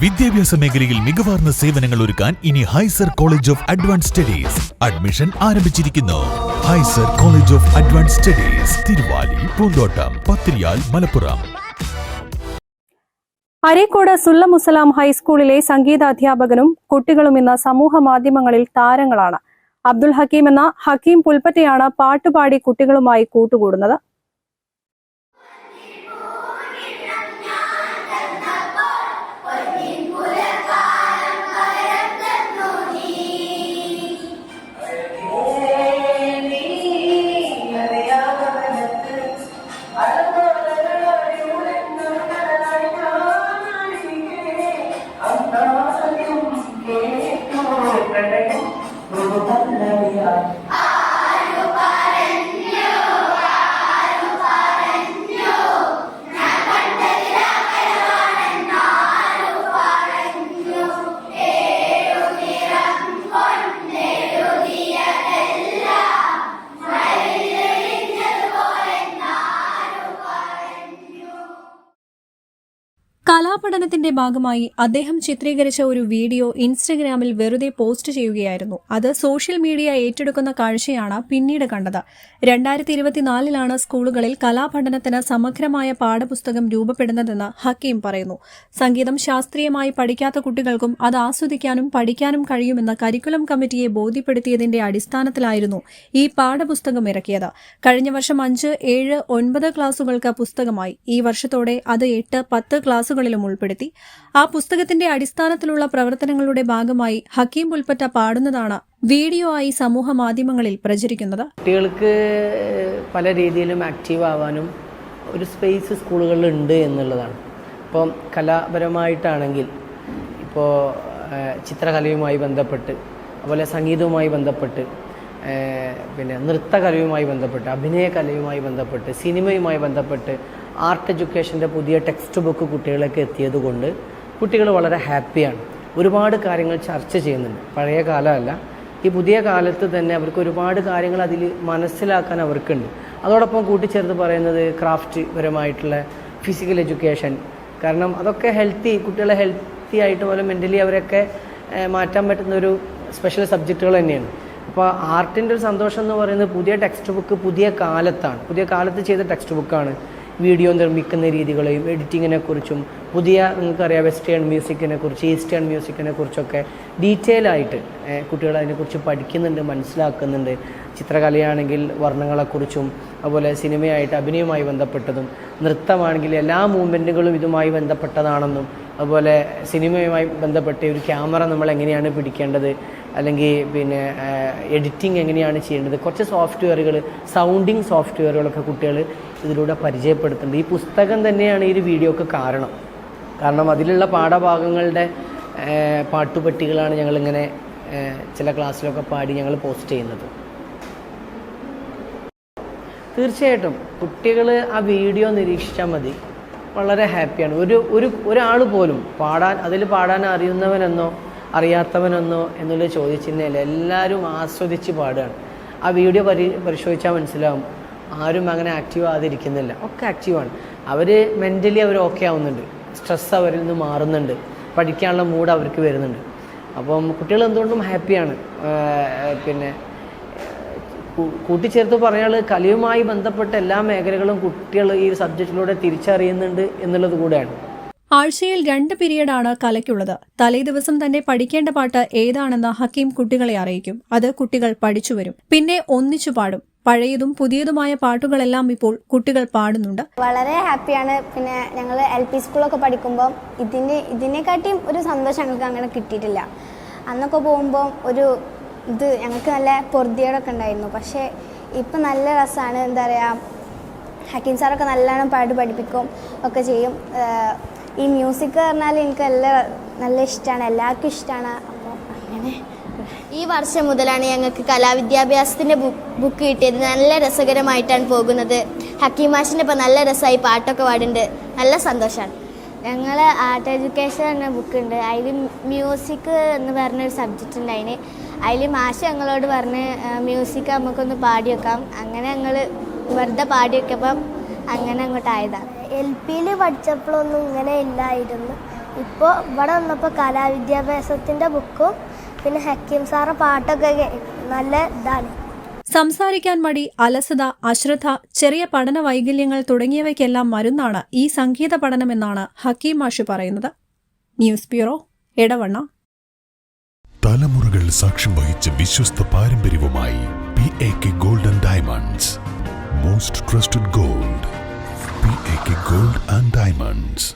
വിദ്യാഭ്യാസ മേഖലയിൽ മികവാർന്ന സേവനങ്ങൾ ഒരുക്കാൻ ഇനി Haizar college of advance studies admission ആരംഭിച്ചിരിക്കുന്നു. Haizar college of advance studies Thiruvali Poonthottam Pathiriyal Malappuram. Areekode Sullamussalam ഹൈസ്കൂളിലെ സംഗീതാധ്യാപകനും കുട്ടികളും ഇന്ന് സമൂഹ മാധ്യമങ്ങളിൽ താരങ്ങളാണ്. അബ്ദുൽ ഹക്കീം എന്ന ഹക്കീം പുൽപ്പറ്റയാണ് പാട്ടുപാടി കുട്ടികളുമായി കൂട്ടുകൂടുന്നത്. കലാപഠനത്തിന്റെ ഭാഗമായി അദ്ദേഹം ചിത്രീകരിച്ച ഒരു വീഡിയോ ഇൻസ്റ്റഗ്രാമിൽ വെറുതെ പോസ്റ്റ് ചെയ്യുകയായിരുന്നു. അത് സോഷ്യൽ മീഡിയ ഏറ്റെടുക്കുന്ന കാഴ്ചയാണ് പിന്നീട് കണ്ടത്. രണ്ടായിരത്തി ഇരുപത്തിനാലിലാണ് സ്കൂളുകളിൽ കലാപഠനത്തിന് സമഗ്രമായ പാഠപുസ്തകം രൂപപ്പെടുന്നതെന്ന് ഹക്കീം പറയുന്നു. സംഗീതം ശാസ്ത്രീയമായി പഠിക്കാത്ത കുട്ടികൾക്കും അത് ആസ്വദിക്കാനും പഠിക്കാനും കഴിയുമെന്ന് കരിക്കുലം കമ്മിറ്റിയെ ബോധ്യപ്പെടുത്തിയതിന്റെ അടിസ്ഥാനത്തിലായിരുന്നു ഈ പാഠപുസ്തകം ഇറക്കിയത്. കഴിഞ്ഞ വർഷം അഞ്ച് ഏഴ് ഒൻപത് ക്ലാസുകൾക്ക് പുസ്തകമായി. ഈ വർഷത്തോടെ അത് എട്ട് പത്ത് ക്ലാസുകളിലും ഉൾപ്പെടുത്തി. ആ പുസ്തകത്തിന്റെ അടിസ്ഥാനത്തിലുള്ള പ്രവർത്തനങ്ങളുടെ ഭാഗമായി ഹക്കീം പുൽപ്പറ്റ പാടുന്നതാണ് വീഡിയോ ആയി സമൂഹ മാധ്യമങ്ങളിൽ പ്രചരിക്കുന്നത്. കുട്ടികൾക്ക് പല രീതിയിലും ആക്റ്റീവ് ആവാനും ഒരു സ്പേസ് സ്കൂളുകളിൽ ഉണ്ട് എന്നുള്ളതാണ്. ഇപ്പോൾ കലാപരമായിട്ടാണെങ്കിൽ ഇപ്പോൾ ചിത്രകലയുമായി ബന്ധപ്പെട്ട് അതുപോലെ സംഗീതവുമായി ബന്ധപ്പെട്ട് പിന്നെ നൃത്തകലയുമായി ബന്ധപ്പെട്ട് അഭിനയകലയുമായി ബന്ധപ്പെട്ട് സിനിമയുമായി ബന്ധപ്പെട്ട് ആർട്ട് എഡ്യൂക്കേഷന്റെ പുതിയ ടെക്സ്റ്റ് ബുക്ക് കുട്ടികളൊക്കെ എത്തിയത് കൊണ്ട് കുട്ടികൾ വളരെ ഹാപ്പിയാണ്. ഒരുപാട് കാര്യങ്ങൾ ചർച്ച ചെയ്യുന്നുണ്ട്. പഴയ കാലമല്ല. ഈ പുതിയ കാലത്ത് തന്നെ അവർക്ക് ഒരുപാട് കാര്യങ്ങൾ അതിൽ മനസ്സിലാക്കാൻ അവർക്കുണ്ട്. അതോടൊപ്പം കൂട്ടിച്ചേർത്ത് പറയുന്നത് ക്രാഫ്റ്റ് പരമായിട്ടുള്ള ഫിസിക്കൽ എഡ്യൂക്കേഷൻ. കാരണം അതൊക്കെ ഹെൽത്തി കുട്ടികളെ ഹെൽത്തി ആയിട്ട് പോലെ മെന്റലി അവരൊക്കെ മാറ്റാൻ പറ്റുന്ന ഒരു സ്പെഷ്യൽ സബ്ജക്റ്റുകൾ തന്നെയാണ്. അപ്പോൾ ആർട്ടിന്റെ ഒരു സന്തോഷം എന്ന് പറയുന്നത് പുതിയ ടെക്സ്റ്റ് ബുക്ക് പുതിയ കാലത്താണ്. പുതിയ കാലത്ത് ചെയ്ത ടെക്സ്റ്റ് ബുക്കാണ് വീഡിയോ നിർമ്മിക്കുന്ന രീതികളെയും എഡിറ്റിങ്ങിനെ കുറിച്ചും പുതിയ നിങ്ങൾക്കറിയാം വെസ്റ്റേൺ മ്യൂസിക്കിനെ കുറിച്ച് ഈസ്റ്റേൺ മ്യൂസിക്കിനെ കുറിച്ചൊക്കെ ഡീറ്റെയിൽ ആയിട്ട് കുട്ടികൾ അതിനെക്കുറിച്ച് പഠിക്കുന്നുണ്ട് മനസ്സിലാക്കുന്നുണ്ട്. ചിത്രകലയാണെങ്കിൽ വർണങ്ങളെക്കുറിച്ചും അതുപോലെ സിനിമയായിട്ട് അഭിനയവുമായി ബന്ധപ്പെട്ടതും നൃത്തമാണെങ്കിൽ എല്ലാ മൂവ്മെന്റുകളും ഇതുമായി ബന്ധപ്പെട്ടതാണെന്നും അതുപോലെ സിനിമയുമായി ബന്ധപ്പെട്ട് ഒരു ക്യാമറ നമ്മൾ എങ്ങനെയാണ് പിടിക്കേണ്ടത് അല്ലെങ്കിൽ പിന്നെ എഡിറ്റിംഗ് എങ്ങനെയാണ് ചെയ്യേണ്ടത് കുറച്ച് സോഫ്റ്റ്വെയറുകൾ സൗണ്ടിങ് സോഫ്റ്റ്വെയറുകളൊക്കെ കുട്ടികൾ ഇതിലൂടെ പരിചയപ്പെടുത്തുന്നുണ്ട്. ഈ പുസ്തകം തന്നെയാണ് ഈ ഒരു വീഡിയോക്ക് കാരണം. കാരണം അതിലുള്ള പാഠഭാഗങ്ങളുടെ പാട്ടുപെട്ടികളാണ് ഞങ്ങളിങ്ങനെ ചില ക്ലാസ്സിലൊക്കെ പാടി ഞങ്ങൾ പോസ്റ്റ് ചെയ്യുന്നത്. തീർച്ചയായിട്ടും കുട്ടികൾ ആ വീഡിയോ നിരീക്ഷിച്ചാൽ മതി. വളരെ ഹാപ്പിയാണ്. ഒരു ഒരു ഒരാൾ പോലും പാടാൻ അതിൽ പാടാൻ അറിയുന്നവനെന്നോ അറിയാത്തവനെന്നോ എന്നുള്ള ചോദിച്ചിരുന്നില്ല എല്ലാവരും ആസ്വദിച്ച് പാടുകയാണ്. ആ വീഡിയോ പരി പരിശോധിച്ചാൽ മനസ്സിലാവും. ആരും അങ്ങനെ ആക്റ്റീവ് ആകാതിരിക്കുന്നില്ല ഒക്കെ ആക്റ്റീവാണ് അവർ മെന്റലി അവർ ഓക്കെ ആവുന്നുണ്ട്. സ്ട്രെസ് അവരിൽ നിന്ന് മാറുന്നുണ്ട്. പഠിക്കാനുള്ള മൂഡ് അവർക്ക് വരുന്നുണ്ട്. അപ്പം കുട്ടികൾ എന്തുകൊണ്ടും ഹാപ്പിയാണ് പിന്നെ കൂട്ടിച്ചേർത്ത് പറഞ്ഞാൽ കലയുമായി ബന്ധപ്പെട്ട എല്ലാ മേഖലകളും കുട്ടികൾ ഈ സബ്ജക്റ്റിലൂടെ തിരിച്ചറിയുന്നുണ്ട് എന്നുള്ളത് കൂടെയാണ്. ആഴ്ചയിൽ രണ്ട് പീരീഡാണ് കലയ്ക്കുള്ളത്. തലേ ദിവസം തന്നെ പഠിക്കേണ്ട പാട്ട് ഏതാണെന്ന് ഹക്കീം കുട്ടികളെ അറിയിക്കും. അത് കുട്ടികൾ പഠിച്ചു വരും. പിന്നെ ഒന്നിച്ചു പാടും. പഴയതും പുതിയതുമായ പാട്ടുകളെല്ലാം ഇപ്പോൾ കുട്ടികൾ പാടുന്നുണ്ട്. വളരെ ഹാപ്പിയാണ്. പിന്നെ ഞങ്ങൾ എൽ പി സ്കൂളൊക്കെ പഠിക്കുമ്പോൾ ഇതിന്റെ ഇതിനെക്കാട്ടിയും ഒരു സന്തോഷം ഞങ്ങൾക്ക് അങ്ങനെ കിട്ടിയിട്ടില്ല. അന്നൊക്കെ പോകുമ്പോൾ ഒരു ഇത് ഞങ്ങൾക്ക് നല്ല പൊറുതിയോടൊക്കെ ഉണ്ടായിരുന്നു. പക്ഷേ ഇപ്പം നല്ല രസമാണ്. എന്താ പറയുക ഹക്കീം സാറൊക്കെ നല്ലോണം പാട്ട് പഠിപ്പിക്കും ഒക്കെ ചെയ്യും. ഈ മ്യൂസിക് പറഞ്ഞാൽ എനിക്ക് നല്ല നല്ല ഇഷ്ടമാണ് എല്ലാവർക്കും ഇഷ്ടമാണ് അപ്പോൾ അങ്ങനെ ഈ വർഷം മുതലാണ് ഞങ്ങൾക്ക് കലാവിദ്യാഭ്യാസത്തിന്റെ ബുക്ക് കിട്ടിയത്. നല്ല രസകരമായിട്ടാണ് പോകുന്നത്. ഹക്കീമാഷിന്റെ ഇപ്പം നല്ല രസമായി പാട്ടൊക്കെ പാടുന്നുണ്ട് നല്ല സന്തോഷമാണ് ഞങ്ങൾ ആർട്ട് എഡ്യൂക്കേഷൻ എന്ന ബുക്ക് ഉണ്ട്. അതിൽ മ്യൂസിക് എന്ന് പറഞ്ഞൊരു സബ്ജക്റ്റ് ഉണ്ട് അതിന്. അതിൽ മാഷ് ഞങ്ങളോട് പറഞ്ഞ് മ്യൂസിക് നമുക്കൊന്ന് പാടി വെക്കാം. അങ്ങനെ ഞങ്ങൾ വെറുതെ പാടി വെക്കപ്പം അങ്ങനെ അങ്ങോട്ടായതാണ് എൽ പിയിൽ പഠിച്ചപ്പോഴൊന്നും ഇങ്ങനെ ഇല്ലായിരുന്നു. ഇപ്പോൾ ഇവിടെ വന്നപ്പോൾ കലാവിദ്യാഭ്യാസത്തിന്റെ ബുക്കും പിന്നെ ഹക്കീം സാറ പാട്ടൊക്കെ നല്ല ഇതാണ്. സംസാരിക്കാൻ മടി അലസത അശ്രദ്ധ ചെറിയ പഠന വൈകല്യങ്ങൾ തുടങ്ങിയവയ്ക്കെല്ലാം മരുന്നാണ് ഈ സംഗീത പഠനമെന്നാണ് ഹക്കീം മാഷു പറയുന്നത്. News bureau Edavanna. തലമുറകൾ സാക്ഷ്യം വഹിച്ച വിശ്വസ്ത പാരമ്പര്യവുമായി P A K golden diamonds most trusted gold P A K gold and diamonds